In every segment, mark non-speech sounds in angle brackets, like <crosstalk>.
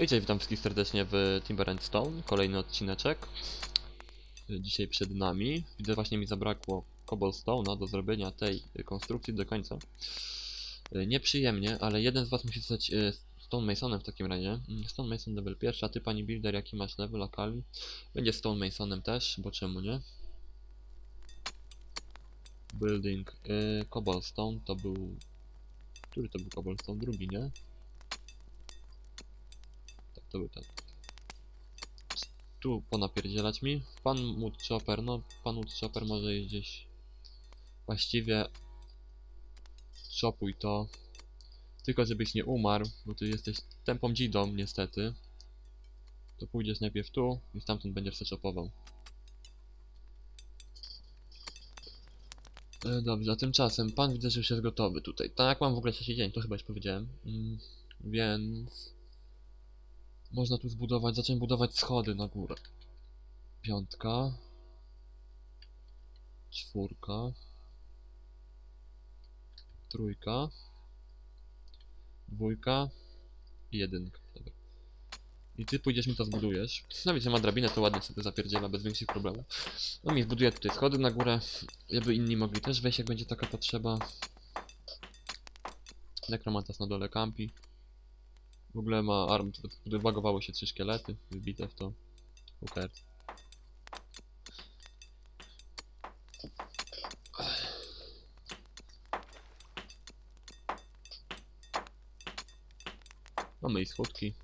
I cześć, witam wszystkich serdecznie w Timber and Stone, kolejny odcineczek. Dzisiaj przed nami. Widzę, właśnie mi zabrakło cobblestone'a do zrobienia tej konstrukcji do końca. Y, Nieprzyjemnie, ale jeden z was musi zostać y, Stone Masonem w takim razie. Mm, Stone Mason level pierwszy, a ty pani Builder jaki masz level akali? Będzie Stone Masonem też, bo czemu nie? Building y, Cobblestone to był... Który to był Cobblestone? Drugi, nie? To był ten. Tu ponapierdzielać mi. Pan Woodchopper, no pan Woodchopper może iść gdzieś. Właściwie chopuj to. Tylko żebyś nie umarł, bo ty jesteś tępą dzidą niestety. To pójdziesz najpierw tu i stamtąd będziesz se chopował. E, Dobrze, a tymczasem pan widzę, że już jest gotowy tutaj. Tak, mam w ogóle trzeci dzień, to chyba już powiedziałem. Mm, więc... Można tu zbudować, zacząłem budować schody na górę. Piątka. Czwórka. Trójka. Dwójka. I jedynka. Dobra. I ty pójdziesz mi to zbudujesz. No wiecie, ma drabinę, to ładnie sobie zapierdziela bez większych problemów. No mi zbuduję tutaj schody na górę, żeby inni mogli też wejść, jak będzie taka potrzeba. Nekromantas na dole kampi. W ogóle ma arm, wybagowały się trzy szkielety, wybite w to. Cares? Mamy i schódki.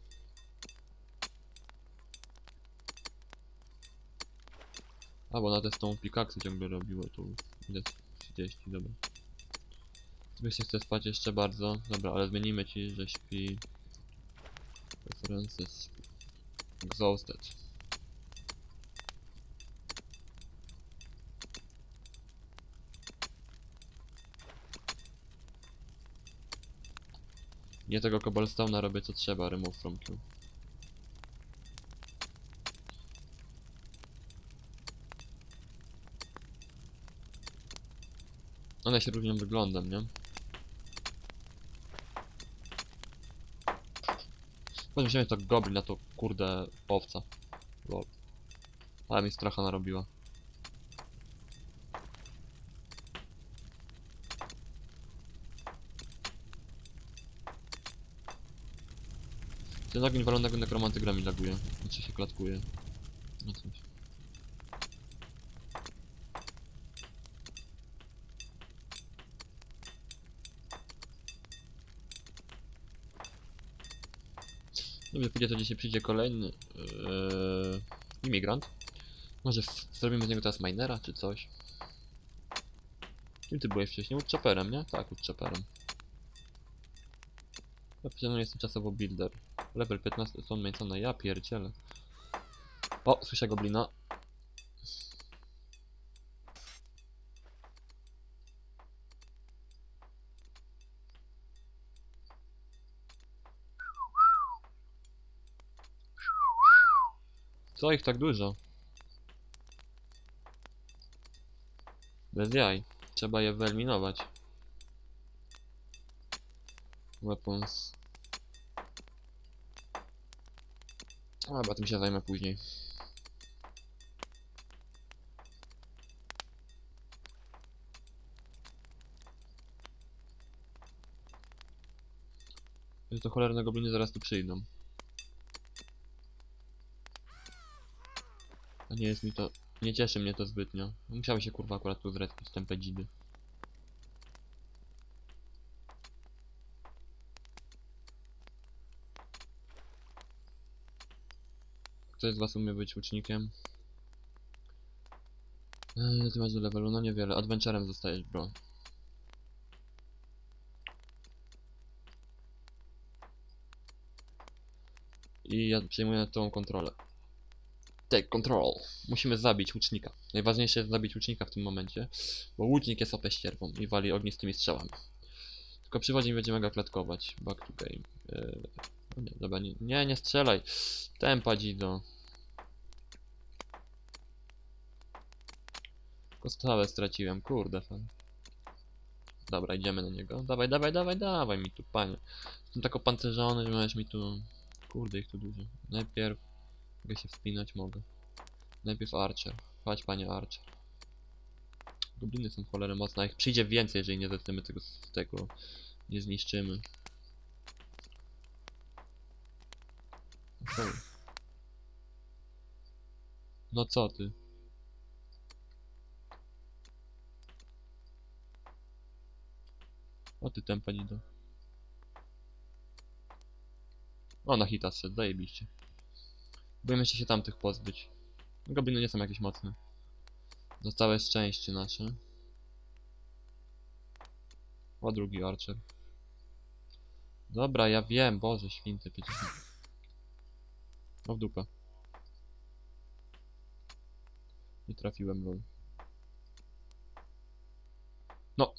A, bo na te tą pikaksy ciągle robiło tu. Ile? 30, dobra. Sobie się chce spać jeszcze bardzo. Dobra, ale zmienimy ci, że śpi Preferences. Exhausted. Nie tego cobblestone'a robię co trzeba, remove from queue. One się różnią wyglądem, nie? Chodźmy wziąć to goblin na to kurde owca. Lol. Ale mi stracha narobiła. Ten ogień walonego nekromanty gra mi laguje. Znaczy się klatkuje. No coś. Dobrze, pójdzie to dzisiaj przyjdzie kolejny yy, imigrant. Może zrobimy z niego teraz minera czy coś. Kim ty byłeś wcześniej? Woodchopperem, nie? Tak, Woodchopperem. Ja powiedziałem, jestem czasowo builder. Level 15 są Masona, ja pierdzielę. O, słyszę goblina. Co ich tak dużo? Bez jaj. Trzeba je wyeliminować. Weapons. A, tym się zajmę później. Że to cholerne gobliny zaraz tu przyjdą. Nie jest mi to... Nie cieszy mnie to zbytnio. Musiały się kurwa akurat tu zrespić te pedzidy. Ktoś z was umie być łucznikiem? Eee, Ile ty masz do levelu? No niewiele. Adventurem zostajesz, bro. I ja przejmuję tą kontrolę. Take control. Musimy zabić łucznika. Najważniejsze jest zabić łucznika w tym momencie, bo łucznik jest OP ścierwą i wali ognistymi strzałami. Tylko przy wodzie nie będziemy go klatkować. Back to game. Yy, no nie, dobra, nie, nie, nie strzelaj. Tempa dzido. Kostawę straciłem, kurde fan. Dobra, idziemy na niego. Dawaj, dawaj, dawaj, dawaj mi tu, panie. Jestem tak opancerzony, że możesz mi tu Kurde, ich tu dużo. Najpierw mogę się wspinać, mogę. Najpierw Archer. Chodź, panie Archer. Gobliny są cholerę mocne, a ich przyjdzie więcej, jeżeli nie zetniemy tego, tego nie zniszczymy. Okej. No co ty? O ty tempanido. O, na hita zszedł, zajebiście. Boimy jeszcze się tamtych pozbyć. Gobliny nie są jakieś mocne. Na całe szczęście nasze. O, drugi archer. Dobra, ja wiem, Boże święty, przecież... No w dupę. Nie trafiłem, lol. No.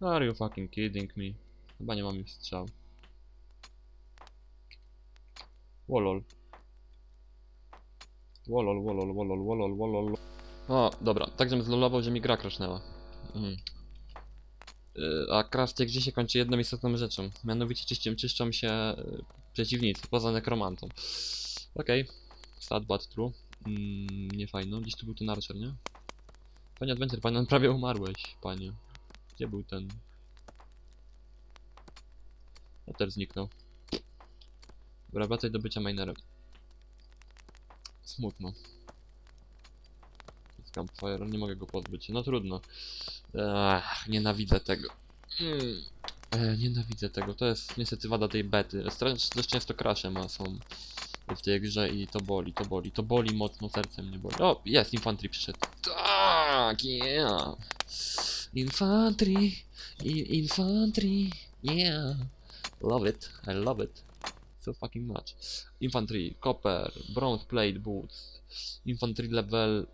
Are you fucking kidding me? Chyba nie mam już strzał. Wolol. Wolol, wolol, wolol, wolol, wolol. O, dobra, tak żebym zlolował, że mi gra crashnęła. Mhm. Yy, a tej grze się kończy jedną istotną rzeczą. Mianowicie czyszczą, czyszczą się yy, przeciwnicy, poza nekromantą. Okej. Sad but true. Mm, nie fajno. Gdzieś tu był ten archer, nie? Panie Adventure, panie, prawie umarłeś, panie. Gdzie był ten? A też zniknął. Dobra, wracaj do bycia minerem. Smutno. Campfire, nie mogę go pozbyć. No trudno. Ach, nienawidzę tego. Mm. Nienawidzę tego. To jest niestety wada tej bety. Dość często crashe ma są w tej grze i to boli, to boli, to boli mocno, serce mnie boli. O, jest, infantry przyszedł. Tak, yeah. Infantry, i- infantry, yeah. Love it, I love it. So fucking much. Infantry, copper, bronze plate boots, infantry level...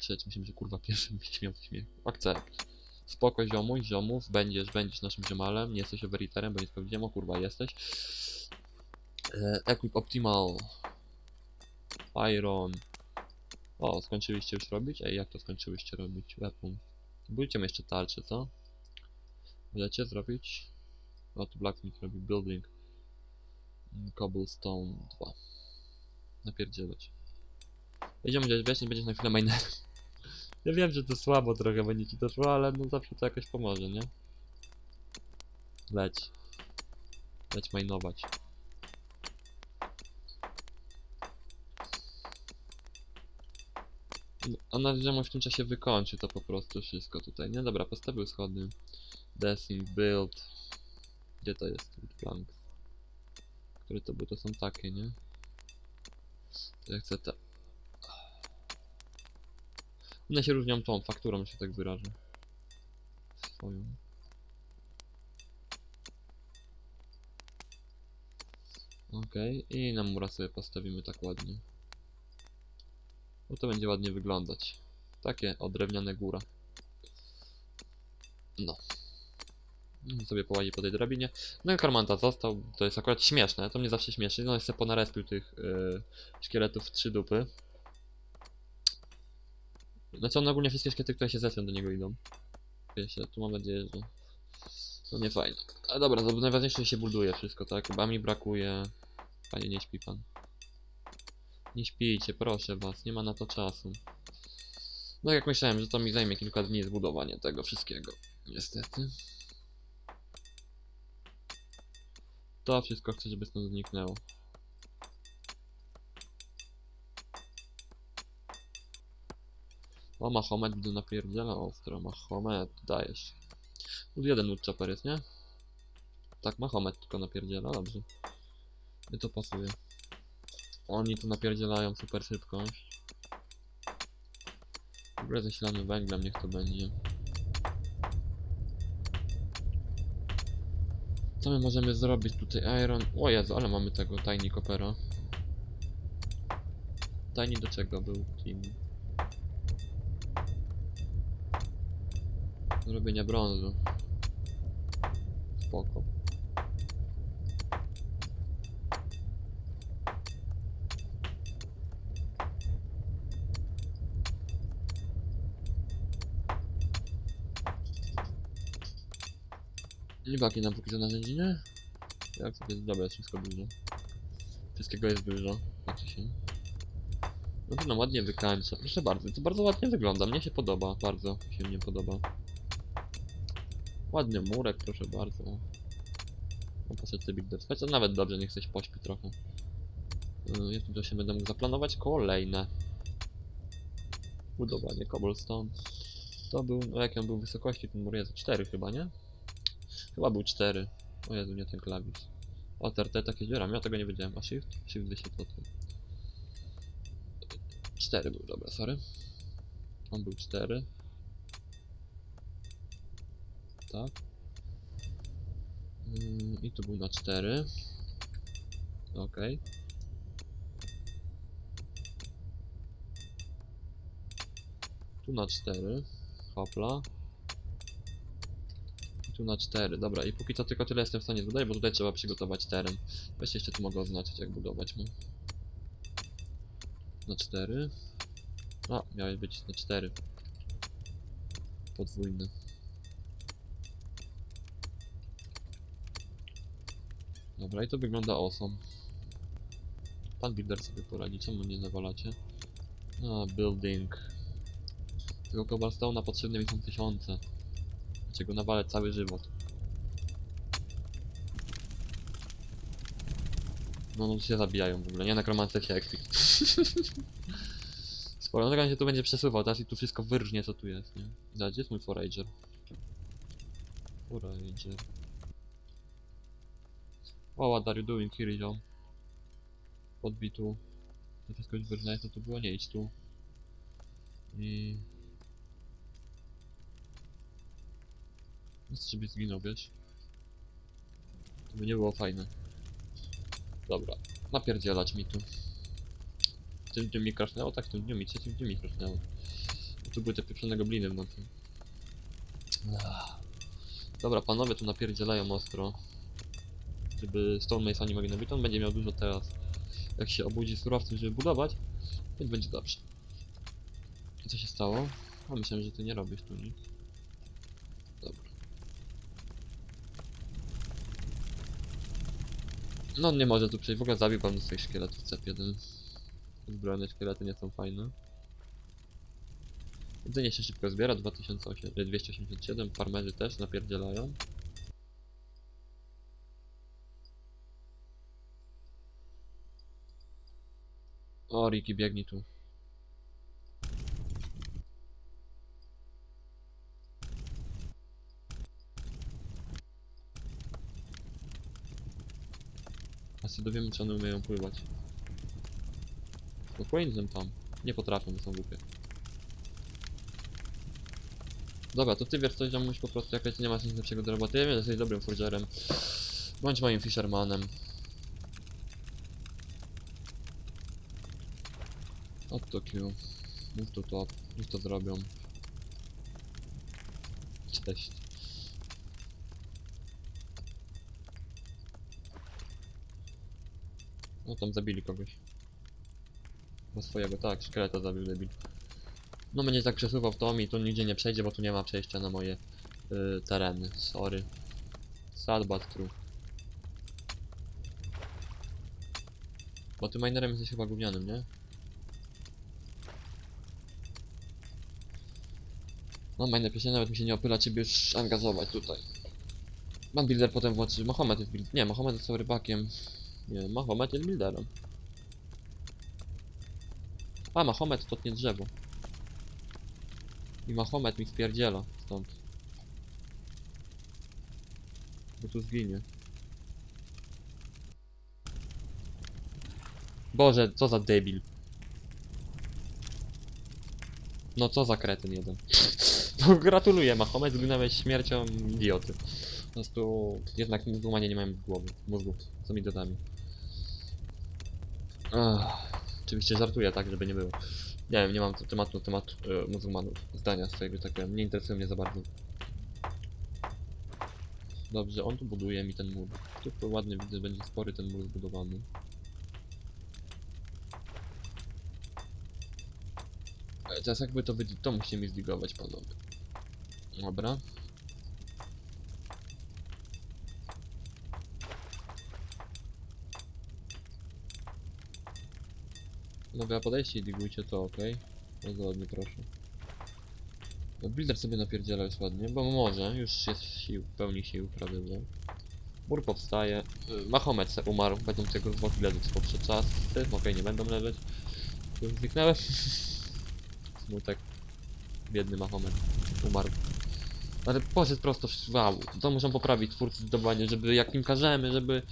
Trzeci, myślałem, że kurwa pierwszy mi śmiał śmiech. Akcept. Spoko ziomuś, ziomów, będziesz, będziesz naszym ziomalem, nie jesteś overiterem, bo nie sprawdziłem, o kurwa jesteś. E, equip optimal. Iron. O, skończyliście już robić? Ej, jak to skończyliście robić? Weapon. Budźcie jeszcze tarczę, co? Możecie zrobić? O, blacksmith robi building. Cobblestone 2. Napierdzielać. Będziemy gdzieś wcześniej, będziesz na chwilę miner. <laughs> Ja wiem, że to słabo trochę będzie ci to szło, ale no zawsze to jakoś pomoże, nie? Leć. Leć majnować. No, A na że w tym czasie wykończy to po prostu wszystko tutaj. Nie, dobra, postawił schody. Dressing, build. Gdzie to jest? Planks. Które to są takie, nie? To ja chcę te... One się różnią tą fakturą, się tak wyrażę. Swoją. Okej, i na mura sobie postawimy tak ładnie. Bo to będzie ładnie wyglądać. Takie odrewniane góra. No. Sobie połazi po tej drabinie. No i Karmanta został. To jest akurat śmieszne. To mnie zawsze śmieszy. No i sobie ponarespił tych yy, szkieletów w trzy dupy. Znaczy on ogólnie wszystkie szkielety, które się zesłą do niego idą. Wiesz, tu mam nadzieję, że... No nie fajnie. Ale dobra, to najważniejsze, że się buduje wszystko, tak? Chyba mi brakuje... Panie, nie śpi pan. Nie śpijcie, proszę was, nie ma na to czasu. No jak myślałem, że to mi zajmie kilka dni zbudowanie tego wszystkiego. Niestety. To wszystko chcę, żeby stąd zniknęło. O, Mahomet do napierdziela ostro. Mahomet, dajesz. Tu jeden woodchopper jest, nie? Tak, Mahomet tylko napierdziela, dobrze. I to pasuje. Oni tu napierdzielają super szybkość. W ogóle zasilanie węglem niech to będzie. Co my możemy zrobić tutaj? Iron... O Jezu, ale mamy tego Tiny Coppera. Tiny do czego był? Team. Do robienia brązu. Spoko. Libaki nam póki co na zędzinę? Jak sobie, dobra, jest wszystko dużo. Wszystkiego jest dużo, się. No to nam ładnie wykańcza, proszę bardzo, to bardzo ładnie wygląda, mnie się podoba, bardzo się mnie podoba. Ładny murek, proszę bardzo. No poszedł sobie Big Chociaż nawet dobrze, niech coś pośpi trochę. Yy, Ja tu się będę mógł zaplanować kolejne. Budowanie cobblestone. To był, no jak on był wysokości, ten mur jest 4 chyba, nie? Chyba był 4. O Jezu, nie ten klawisz. O, TRT takie dziuram, ja tego nie wiedziałem. A shift? Shift wyświetla to. 4 był, dobra, sorry. On był 4. Tak. Yy, I tu był na 4. Okej. Tu na 4. Hopla. Tu na 4. Dobra, i póki co tylko tyle jestem w stanie zbudować, bo tutaj trzeba przygotować teren. Weźcie jeszcze tu mogę oznaczyć, jak budować mu. Na 4. A, miałeś być na 4. Podwójny. Dobra, i to wygląda awesome. Pan Builder sobie poradzi, czemu nie nawalacie? A, building. Tego cobblestone'a potrzebne mi są tysiące. Chcę go nawalę cały żywot. No, no się zabijają w ogóle, nie? Nekromance się expi. <laughs> Sporo, no tak się tu będzie przesuwał, teraz i tu wszystko wyrżnie co tu jest, nie? Zobacz, gdzie jest mój forager? Forager. Oh, what are you doing here, ziom? Podbij tu. To wszystko już wyrżnie, co tu było? Nie idź tu. I... Nic żeby zginął? To by nie było fajne. Dobra, napierdzielać mi tu. W tym dniu mi krasnęło? Tak, w tym dniu mi, trzecim dniu mi krasnęło. Bo tu były te pieprzone gobliny w nocy. Dobra, panowie tu napierdzielają ostro. Żeby Stonemace'a nie mogli nabić. On będzie miał dużo teraz. Jak się obudzi surowców, żeby budować, więc będzie dobrze. I co się stało? A myślałem, że ty nie robisz tu nic. No on nie może tu przejść, w ogóle zabił z tych szkieletów CEP1. Zbrojone szkielety nie są fajne. Jedzenie się szybko zbiera, 2008, e, 287, farmerzy też napierdzielają. O, Riki biegnie tu. A dowiemy, czy one umieją pływać. Queensem tam. Nie potrafią, są głupie. Dobra, to ty wiesz coś, ziomuś po prostu, jak nie masz nic lepszego do roboty. Ja wiem, że jesteś dobrym forgerem. Bądź moim fishermanem. Oto to Q. Mów to top. Już to zrobią. Cześć. No tam zabili kogoś. No swojego, tak, szkieleta zabił debil. No będzie tak przesuwał w to i tu nigdzie nie przejdzie, bo tu nie ma przejścia na moje y, tereny. Sorry. Sad but true. Bo ty minerem jesteś chyba gównianym, nie? No miner pieśń nawet mi się nie opyla ciebie już angażować tutaj. Mam builder potem włączy. Mahomet jest builder. Nie, Mahomet jest rybakiem. Nie, Mahomet jest builderem. A, Mahomet to tnie drzewo. I Mahomet mi spierdziela stąd. Bo tu zginie. Boże, co za debil. No co za kretyn jeden. <laughs> No gratuluję, Mahomet zginąłeś śmiercią idioty. Po prostu jednak muzułmanie nie mają głowy, mózgu, co mi dodami. Oczywiście żartuję tak, żeby nie było. Nie wiem, nie mam tu tematu na temat e, muzułmanów, zdania swojego, tak powiem, nie interesuje mnie za bardzo. Dobrze, on tu buduje mi ten mur. Tu ładnie widzę, będzie spory ten mur zbudowany. E, Teraz jakby to wyjdzie, to musimy zligować panowie. Dobra. Nowe podejście i digujcie to, okej? Bardzo ładnie, proszę. No, Builder sobie napierdziela już ładnie, bo może, już jest sił, w pełni sił, prawie że. Mur powstaje. Y, Mahomet se umarł, będą tego zwłoki leżeć poprzez czas. Okej, nie będą leżeć. Zniknęły. Smutek. Biedny Mahomet. Umarł. Ale poszedł prosto w wow. To muszą poprawić twórcy zdobywanie, żeby jak im każemy, żeby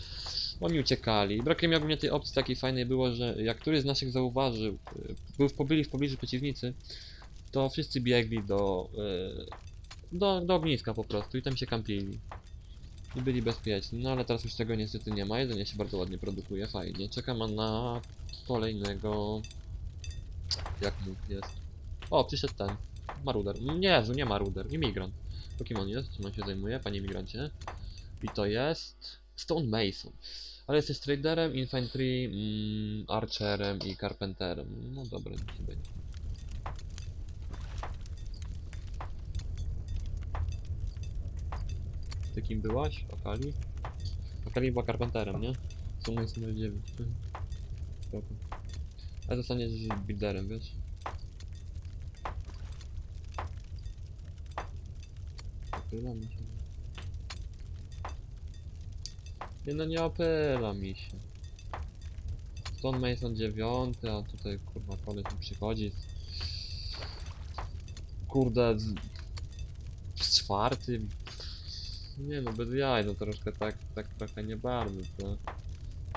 oni uciekali. Brakiem ogólnie tej opcji takiej fajnej było, że jak któryś z naszych zauważył, y, był w pobyli w pobliżu przeciwnicy, to wszyscy biegli do, y, do, do ogniska po prostu i tam się kampili. I byli bezpieczni. No ale teraz już tego niestety nie ma. Jedzenie się bardzo ładnie produkuje, fajnie. Czekam na kolejnego... Jak mu jest? O, przyszedł ten. Maruder. Nie, nie Maruder, imigrant. Kim on jest? Czym on się zajmuje, panie imigrancie? I to jest... Stone Mason. Ale jesteś traderem, infantry, mm, archerem i carpenterem. No dobra, niech się będzie. Ty kim byłaś? Akali? Akali była carpenterem, nie? Stone Mason 09. Mhm. Spoko. A zostaniesz builderem, wiesz? Opyla mi się. Nie no, nie opyla mi się. Stone Mason 9, a tutaj kurwa koleś mi przychodzi. Kurde, z, z czwartym. Nie no, bez jaj, no troszkę tak, tak trochę nie bardzo, to...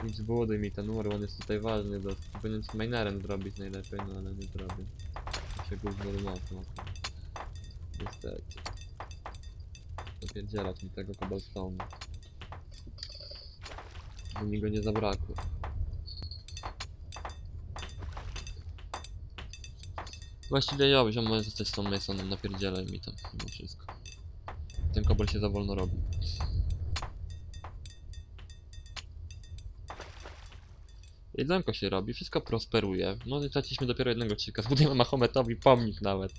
Nic buduj mi ten numer, on jest tutaj ważny, do, powinien z minerem zrobić najlepiej, no ale nie zrobię. Się gówno to. Niestety. Zapierdzielać mi tego cobblestone. By mi go nie zabrakło. Właściwie ja że może zostać z tą Masonem, napierdzielaj mi to mimo wszystko. Ten kobol się za wolno robi. Jedzonko się robi, wszystko prosperuje. No i traciliśmy dopiero jednego czyka. <laughs> Zbudujemy Mahometowi pomnik nawet.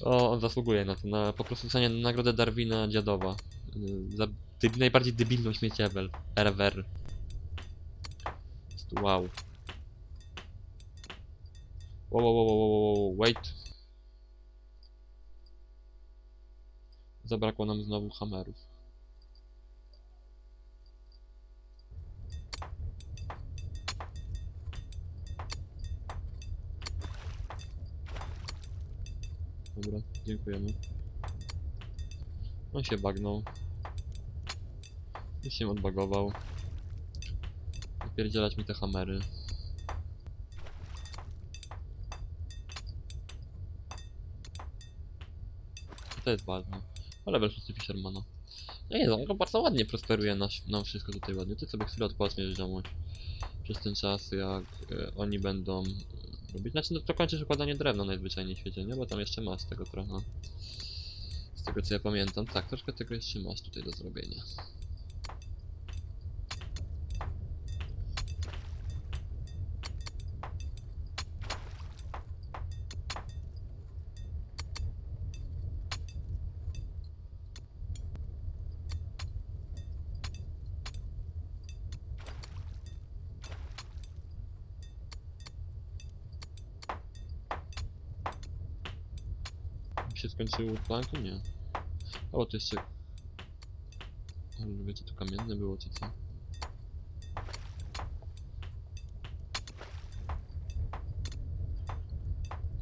O, on zasługuje na to, na po prostu dostanie nagrodę Darwina dziadowa. Za najbardziej debilną śmieciewel. ever. Wow, wow, wow, wow, wow, wow, wait. Zabrakło nam znowu hamerów. Dobra, dziękujemy. On się bagnął. I się odbagował. Napierdzielać mi te hamery. To jest ważne. O level 6 Fishermana. No nie, on bardzo ładnie prosperuje na, nam wszystko tutaj ładnie. Ty sobie chwilę odpoczniesz, ziomuś. Przez ten czas, jak e, oni będą e, robić. Znaczy, no to kończysz układanie drewna najzwyczajniej w świecie, nie? Bo tam jeszcze masz tego trochę. Z tego co ja pamiętam. Tak, troszkę tego jeszcze masz tutaj do zrobienia. Skończyły planki? Nie. O, to jeszcze... Ale wiecie, to kamienne było, czy co?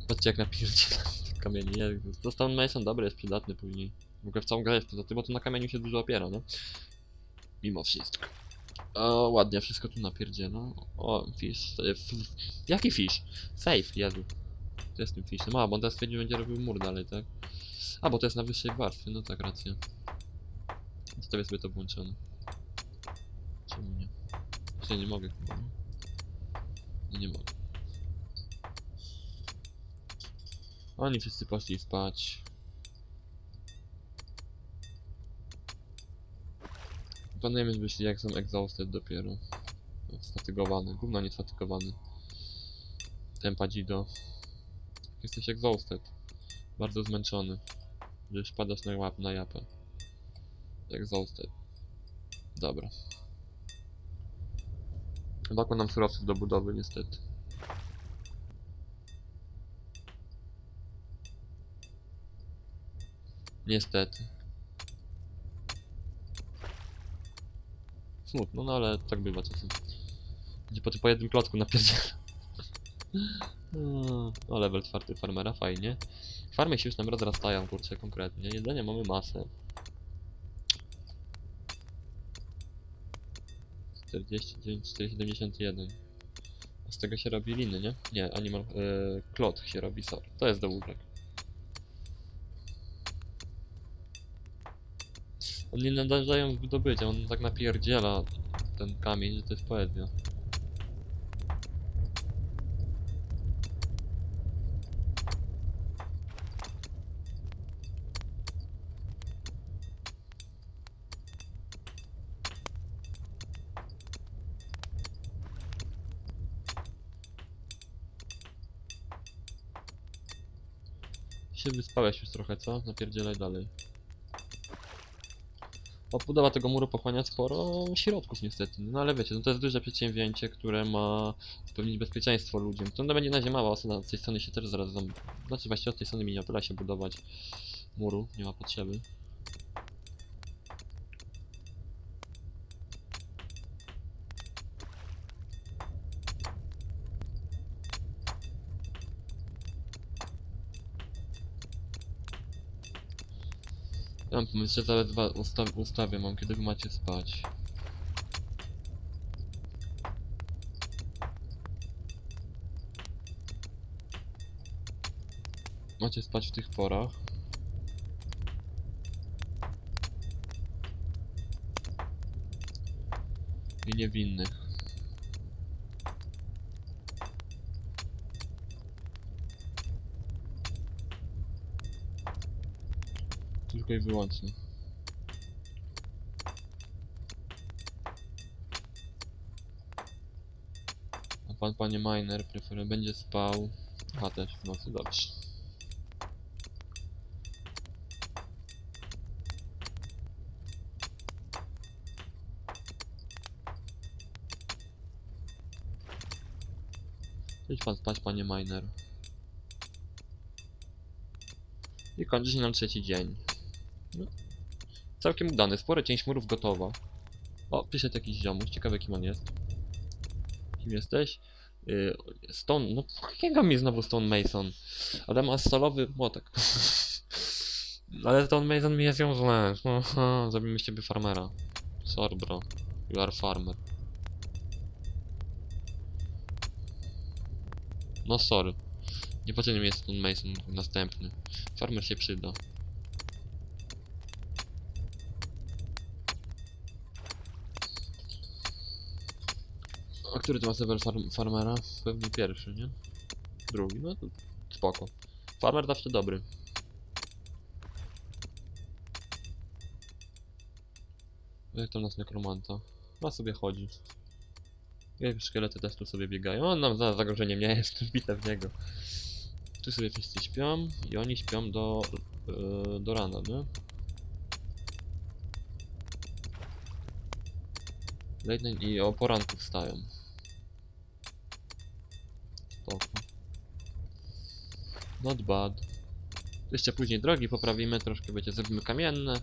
Patrzcie jak napierdziela <laughs> kamieni. Nie, to Stone Mason dobry, jest przydatny później. Mogę w całą grę jest poza tym, bo to na kamieniu się dużo opiera, nie? Mimo wszystko. O, ładnie, wszystko tu napierdziela. O, fish. e, Jaki fish? Safe, Jezu. To jest tym fishem. A, bo on teraz stwierdził, że będzie robił mur dalej, tak? A, bo to jest na wyższej warstwie, no tak, racja. Zostawię sobie to włączone. Czemu nie? Jeszcze nie mogę chyba, nie? No nie mogę. Oni wszyscy poszli spać. Planujemy, szli jak są exhausted dopiero. Sfatygowany. Gówno nie sfatygowany. Tempa Gido. Jesteś exhausted bardzo zmęczony, że wpadasz na, łap, na japę. Exhausted. Dobra. Brakło nam surowców do budowy, niestety. Niestety. Smutno, no ale tak bywa czasem. Gdzie po, po jednym klocku napierdziela. No, O, level czwarty farmera, fajnie. Farmy się już nam rozrastają, kurczę, konkretnie. Jedzenia mamy masę. 49, 471. Z tego się robi liny, nie? Nie, animal... Yy, klot się robi, sorry. To jest dołówek. On nie nadążają wydobycia, on tak napierdziela ten kamień, że to jest poezja. Się wyspałeś już trochę, co? Napierdzielaj dalej. Odbudowa tego muru pochłania sporo środków niestety, no ale wiecie, no to jest duże przedsięwzięcie, które ma zapewnić bezpieczeństwo ludziom. To będzie na razie mała osada, z tej strony się też zaraz zam... Znaczy właściwie od tej strony mi nie opyla się budować muru, nie ma potrzeby. Ja mam pomysł, że zaraz dwa usta ustawię mam, kiedy wy macie spać. Macie spać w tych porach. I niewinnych. Tylko i wyłącznie. A pan, panie miner, preferuje będzie spał. A też w nocy, dobrze. Idź pan spać, panie miner. I kończy się nam trzeci dzień. No. Całkiem udany, spora część murów gotowa. O, przyszedł jakiś ziomuś, ciekawe kim on jest. Kim jesteś? Yy, Stone, no jakiego mi znowu Stone Mason? Ale ma stalowy młotek. <laughs> Ale Stone Mason mi jest ją źle. <laughs> Zrobimy z ciebie farmera. Sorry bro, you are farmer. No sorry. Niepotrzebny mi jest Stone Mason następny. Farmer się przyda. A który to ma level farm farmera? Pewnie pierwszy, nie? Drugi, no to spoko. Farmer zawsze dobry. Jak to nas nekromanta? Ma sobie chodzi. Jak szkielety też tu sobie biegają. On nam za zagrożeniem nie jest, wbite w niego. Tu sobie wszyscy śpią i oni śpią do, yy, do rana, nie? Night i o poranku wstają. Spoko. Not bad. Jeszcze później drogi poprawimy, troszkę będzie zrobimy kamienne.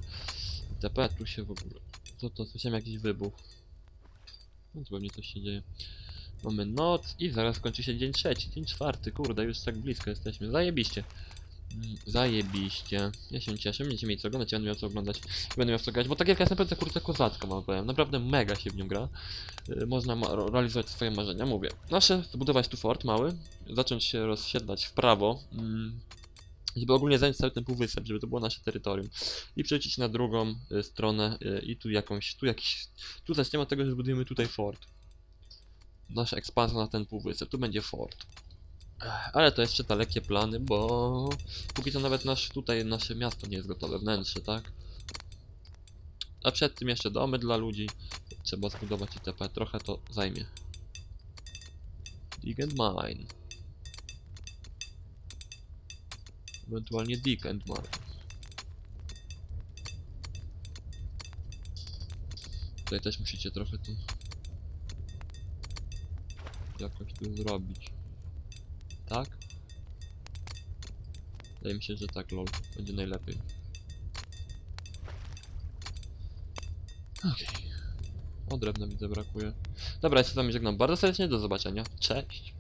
TP tu się w ogóle. Co to? Słyszałem jakiś wybuch. No to pewnie coś się dzieje. Mamy noc i zaraz kończy się dzień trzeci, dzień czwarty, kurde, już tak blisko jesteśmy. Zajebiście. Zajebiście. Ja się cieszę, będziecie mieli co oglądać, ja będę miał co oglądać, będę miał co grać, bo tak jak jest naprawdę kurczę kozacka mam powiem, naprawdę mega się w nią gra. Y, Można realizować swoje marzenia, mówię. Nasze zbudować tu fort mały, zacząć się rozsiedlać w prawo, mm, żeby ogólnie zająć cały ten półwysep, żeby to było nasze terytorium. I przejść na drugą y, stronę y, i tu jakąś, tu jakiś, tu zaczniemy od tego, że budujemy tutaj fort. Nasza ekspansja na ten półwysep, tu będzie fort. Ale to jeszcze dalekie plany, bo póki co nawet nasz, tutaj nasze miasto nie jest gotowe, wnętrze, tak? A przed tym jeszcze domy dla ludzi. Trzeba zbudować itp. Trochę to zajmie. Dig and mine. Ewentualnie dig and mine. Tutaj też musicie trochę tu jakoś tu zrobić. Tak? Wydaje mi się, że tak, lol. Będzie najlepiej. Okej. Okay. O, drewna mi zabrakuje. Dobra, ja się z wami żegnam bardzo serdecznie, do zobaczenia. Cześć!